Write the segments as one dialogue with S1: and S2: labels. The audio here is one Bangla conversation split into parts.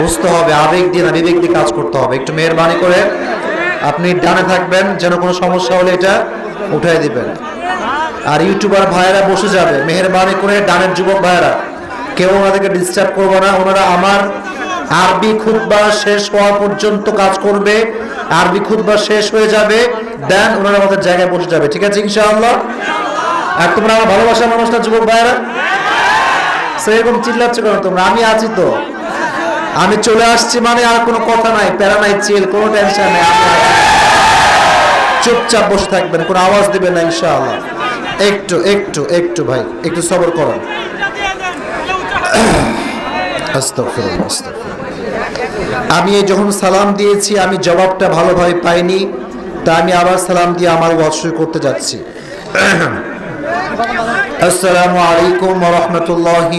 S1: বুঝতে হবে, আবেগ দিয়ে না বিবেক দিয়ে কাজ করতে হবে। একটু মেহরবানি করে আপনি ডানে থাকবেন, যেন কোনো সমস্যা হলে এটা উঠাই দিবেন। আর ইউটিউবার ভাইয়েরা বসে যাবে, মেহরবানি করে ডানের যুবক ভাইয়েরা। কেউ ওনাদেরকে ডিস্টার্ব করবে না, ওনারা আমার আরবি খুতবা শেষ হওয়া পর্যন্ত কাজ করবে, আরবি খুতবা শেষ হয়ে যাবে, দেন ওনারা আমাদের জায়গায় বসে যাবে। ঠিক আছে ইনশাআল্লাহ? আর তোমরা আমার ভালোবাসার মানুষটা, যুবক ভাইয়েরা? সেরকম চিল্লাচ্ছ কেন তোমরা? আমি আছি তো। আমি চলে আসছি মানে আর কোনো কথা নাই, প্যারা নাই চিল কোনো টেনশন নেই চুপচাপ বসে থাকবেন, কোনো আওয়াজ দিবেন না, ইনশাআল্লাহ। একটু একটু একটু ভাই, একটু সবর করুন। আমি যখন সালাম দিয়েছি, আমি জবাবটা ভালোভাবে পাইনি, তা আমি আবার সালাম দিয়ে আমার শুরু করতে যাচ্ছি। আসসালামু আলাইকুম ওয়া রাহমাতুল্লাহি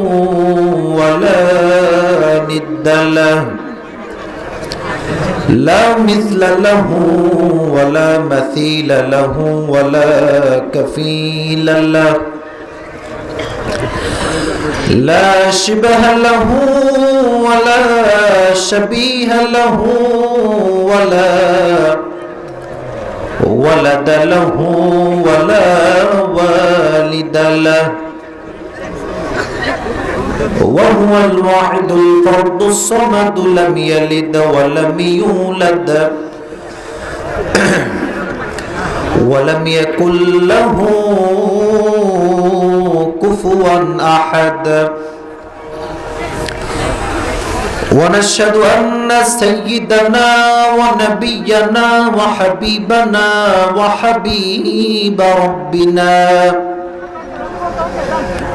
S1: ولا ند له لا مثل له ولا مثيل له ولا كفيل له لا شبه له ولا شبيه له ولا ولد له ولا والد له وهو الواحد الفرد الصمد لم يلد ولم يولد. ولم يكن له كفوا أحد. ونشهد أن سيدنا ونبينا وحبيبنا وحبيب ربنا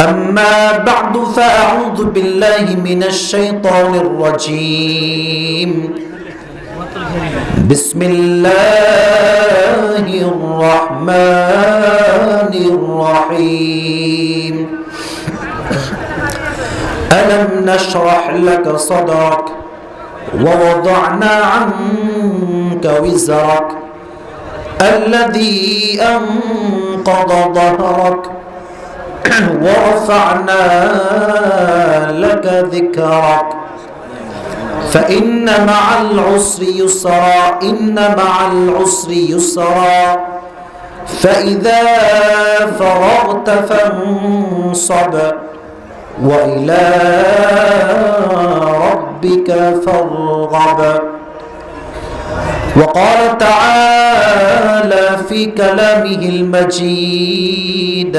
S1: أما بعد فأعوذ بالله من الشيطان الرجيم. بسم الله الرحمن الرحيم. ألم نشرح لك صدرك ووضعنا عنك وزرك الذي أنقض ظهرك ورفعنا لك ذكرك. فإن مع العسر يسرا. إن مع العسر يسرا. فإذا فرغت فانصب وإلى ربك فارغب. وقال تعالى في كلامه المجيد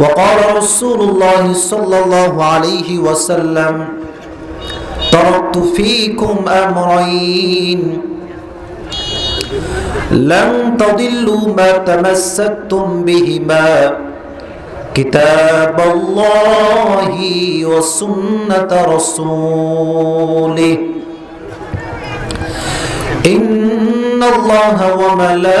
S1: وقال رسول الله صلى الله عليه وسلم تركت فيكم أمرين. لن تضلوا ما تمسكتم بهما. كتاب الله وسنة رسوله. إن الله وملائكته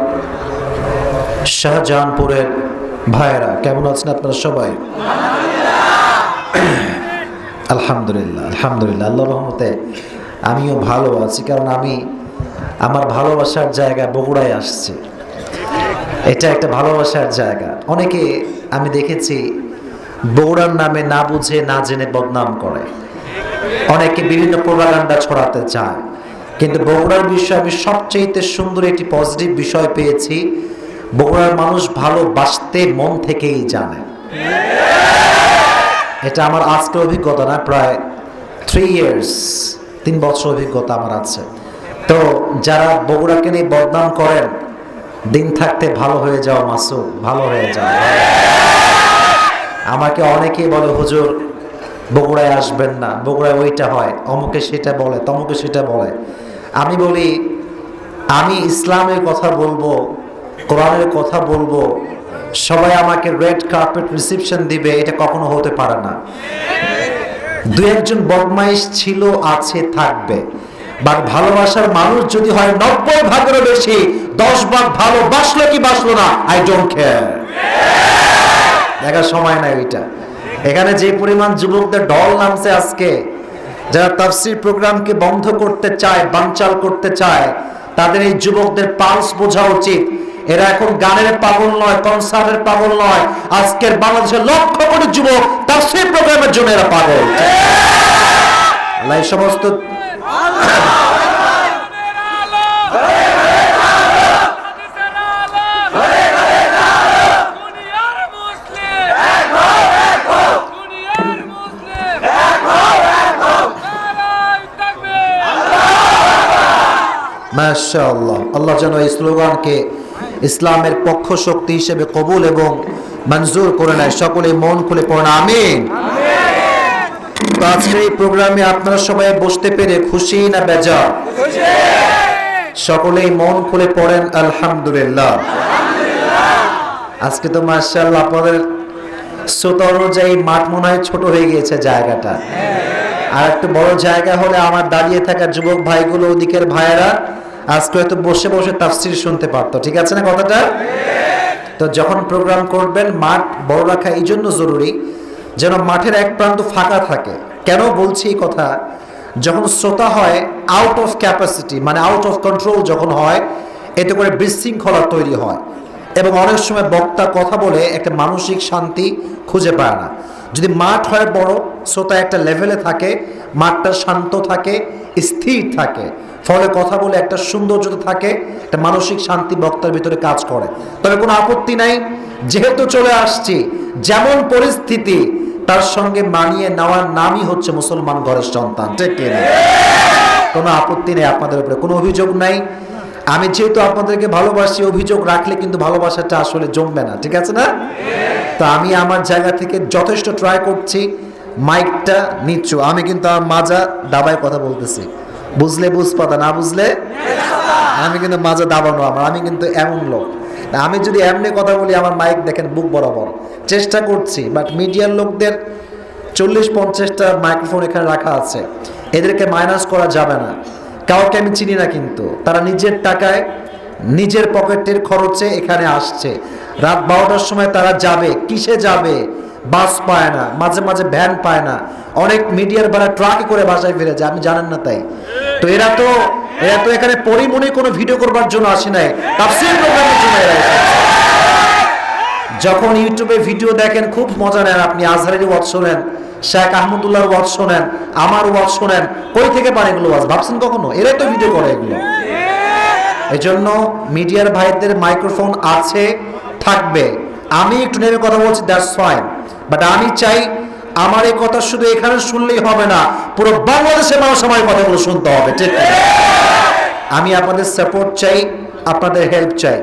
S1: শাহজাহানপুরের ভাইয়েরা, কেমন আছেন আপনারা সবাই? আলহামদুলিল্লাহ আলহামদুলিল্লাহ আল্লাহ রহমতে আমিও ভালো আছি, কারণ আমি আমার ভালোবাসার জায়গা বগুড়ায় আসছি। এটা একটা ভালোবাসার জায়গা। অনেকে আমি দেখেছি বগুড়ার নামে না বুঝে, না জেনে বদনাম করে। অনেকে বিভিন্ন প্রোপাগান্ডা ছড়াতে চায়। কিন্তু বগুড়ার বিষয়ে আমি সবচেয়ে সুন্দর একটি পজিটিভ বিষয় পেয়েছি বগুড়ার মানুষ ভালোবাসতে মন থেকেই জানে। এটা আমার আজকের অভিজ্ঞতা না, প্রায় থ্রি ইয়ার্স তিন বছর অভিজ্ঞতা আমার আছে। তো যারা বগুড়াকে নিয়ে বদনাম করেন, দিন থাকতে ভালো হয়ে যাও মাসু ভালো হয়ে যাও আমাকে অনেকেই বলে, হুজুর, বগুড়ায় আসবেন না, বগুড়ায় ওইটা হয়, অমুকে সেটা বলে, তমুকে সেটা বলে। আমি বলি, আমি ইসলামের কথা বলব কোরআনের কথা বলব, সবাই আমাকে রেড কার্পেট রিসিপশন দিবে, এটা কখনো হতে পারে না। দু একজন বদমাইশ ছিল, আছে, থাকবে। বাট ভালোবাসার মানুষ যদি হয় নব্বই ভাগেরও বেশি, দশ ভাগ ভালোবাসলো কি বাসলো না আই ডোন্ট কেয়ার দেখার সময় নাই ওইটা। এখানে যে পরিমাণ যুবকদের ঢল নামছে আজকে, যারা তাফসির প্রোগ্রামকে বন্ধ করতে চায়, বানচাল করতে চায়, তাদের এই যুবকদের পালস বোঝা উচিত। এরা এখন গানের পাগল নয়, কনসার্টের পাগল নয়। আজকের বাংলাদেশের লক্ষ কোটি যুবক তাফসির প্রোগ্রামের জন্য এরা পাগল। আল্লাহ সমস্ত মাশাআল্লাহ। আল্লাহ যেন এই স্লোগানকে ইসলামের পক্ষ শক্তি হিসেবে কবুল এবং মঞ্জুর করে নেয়। সকলে মন খুলে পড়েন, আমিন। তো আজকের এই প্রোগ্রামে আপনারা সবাই বসতে পেরে খুশি না বেজা সকলেই মন খুলে পড়েন, আলহামদুলিল্লাহ। আজকে তো মার্শাল্লাহ আপনাদের শ্রোতা অনুযায়ী মাঠ মনে হয় ছোট হয়ে গিয়েছে জায়গাটা। আর একটু বড় জায়গা হলে আমার দাঁড়িয়ে থাকা যুবক ভাইগুলো, ওদিকের ভাইয়েরা আজকে হয়তো বসে বসে তাফসির শুনতে পারতো, ঠিক আছে না কথাটা? তো যখন প্রোগ্রাম করবেন, মাঠ বড় রাখা এই জন্য জরুরি যেন মাঠের এক প্রান্ত ফাঁকা থাকে। কেন বলছি এই কথা? যখন শ্রোতা হয় আউট অফ ক্যাপাসিটি মানে আউট অফ কন্ট্রোল যখন হয়, এতে করে বিশৃঙ্খলা তৈরি হয়। এবং অনেক সময় বক্তা কথা বলে একটা মানসিক শান্তি খুঁজে পায় না। যদি মাঠ হয় বড়, শ্রোতা একটা লেভেলে থাকে, মাঠটা শান্ত থাকে, স্থির থাকে। ফলে কথা বলে একটা সৌন্দর্যতা থাকে, একটা মানসিক শান্তি বক্তার ভিতরে কাজ করে। তবে কোনো আপত্তি নাই, যেহেতু চলে আসছি, যেমন পরিস্থিতি, তার সঙ্গে মানিয়ে নেওয়ার নামই হচ্ছে মুসলমান ঘরের সন্তান কোনো? আপত্তি নেই আপনাদের উপরে, কোনো অভিযোগ নাই। আমি যেহেতু আপনাদেরকে ভালোবাসি, অভিযোগ রাখলে কিন্তু ভালোবাসাটা আসলে জমবে না, ঠিক আছে না? তো আমি আমার জায়গা থেকে যথেষ্ট ট্রাই করছি মাইকটা নিচ্ছু। আমি কিন্তু আমার মাজা দাবায় কথা বলতেছি। বুঝলে বুঝ পাতা না বুঝলে? আমি কিন্তু মাজা দাবানো আমার, আমি কিন্তু এমন লোক। আমি যদি এমনি কথা বলি, আমার মাইক দেখেন বুক বরাবর। চেষ্টা করছি বাট মিডিয়ার লোকদের চল্লিশ পঞ্চাশটা মাইক্রোফোন এখানে রাখা আছে। এদেরকে মাইনাস করা যাবে না। কাউকে আমি চিনি না কিন্তু। তারা নিজের টাকায়, নিজের পকেটের খরচে এখানে আসছে। রাত বারোটার সময় তারা যাবে। কিসে যাবে? বাস পায় না, মাঝে মাঝে ভ্যান পায় না। অনেক মিডিয়ার ভাড়া ট্রাকে করে বাসায় ফিরে যায়, আপনি জানেন না তাই। তো এরা তো এরা তো এখানে পরিমণি কোনো ভিডিও করবার জন্য আসে নাই প্রোগ্রামের জন্য এরা যখন ইউটিউবে ভিডিও দেখেন, খুব মজা নেন আপনি, আজহারের ওয়াজ শোনেন, শেখ আহমদুল্লাহর ওয়াজ শোনেন, আমার ওয়াজ শোনেন, কই থেকে পান এগুলো ওয়াজ? ভাবছেন কখনো? এরাই তো ভিডিও করে এগুলো। এজন্য মিডিয়ার ভাইদের মাইক্রোফোন আছে, থাকবে। আমি একটু নেমে কথা বলছি দ্যাটস ফাইন বাট আমি চাই আমার এই কথা শুধু এখানে শুনলেই হবে না, পুরো বাংলাদেশের মানুষ আমার কথাগুলো শুনতে হবে, ঠিক? আমি আপনাদের সাপোর্ট চাই, আপনাদের হেল্প চাই।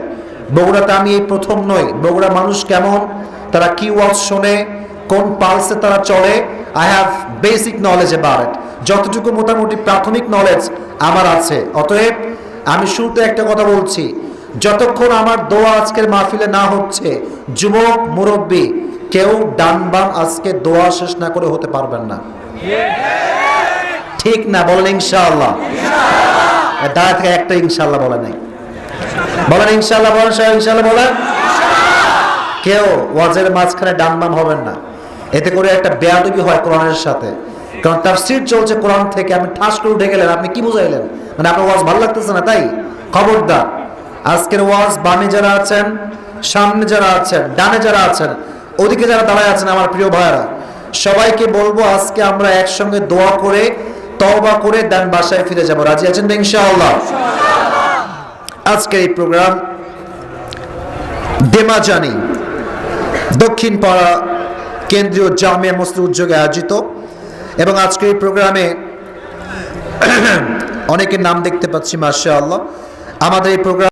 S1: বগুড়াতে আমি এই প্রথম নই। বগুড়া মানুষ কেমন? তারা কি ওয়াজ শোনে? কোন পালসে তারা চলে? I have basic knowledge about it যতটুকু মোটামুটি প্রাথমিক নলেজ আমার আছে। অতএব আমি শুরুতে একটা কথা বলছি, যতক্ষণ আমার দোয়া আজকের মাহফিলে না হচ্ছে, যুবক, মুরব্বী কেউ ডান বাম আজকে দোয়া শেষ না করে হতে পারবেন না। ঠিক না, বলেন ইনশাআল্লাহ। দাঁড়া থেকে একটা ইনশাআল্লাহ বলে নাই। বলেন ইনশাআল্লাহ, বলেন সাহেব, ইনশাআল্লাহ বলেন। কেউ ওয়াজের মাঝখানে ডান বাম হবেন না। এতে করে একটা বেয়াদবি হয় কোরআনের সাথে। কারণ তার সিট চলছে কোরআন থেকে। আপনি ঠাস করে উঠে গেলেন, আপনি কি বুঝাইলেন? মানে আপনার ওয়াজ ভালো লাগতেছে না, তাই? খবরদার। আজকের ওয়াজ বামে যারা আছেন, সামনে যারা আছেন, ডানে যারা আছেন ওদিকে যারা দাঁড়ায় আছেন আমার প্রিয় ভাইয়েরা, সবাইকে বলব আজকে আমরা একসঙ্গে দোয়া করে, তওবা করে দেন বাসায় ফিরে যাব। রাজি আছেন ইনশাআল্লাহ? আজকের এই প্রোগ্রাম দেমাজানি দক্ষিণ পাড়া কেন্দ্রীয় জামিয়া মসজিদ উদ্যোগে আয়োজিত এবং আজকের এই প্রোগ্রামে অনেকের নাম দেখতে পাচ্ছি মাসা আল্লাহ আমাদের এই প্রোগ্রাম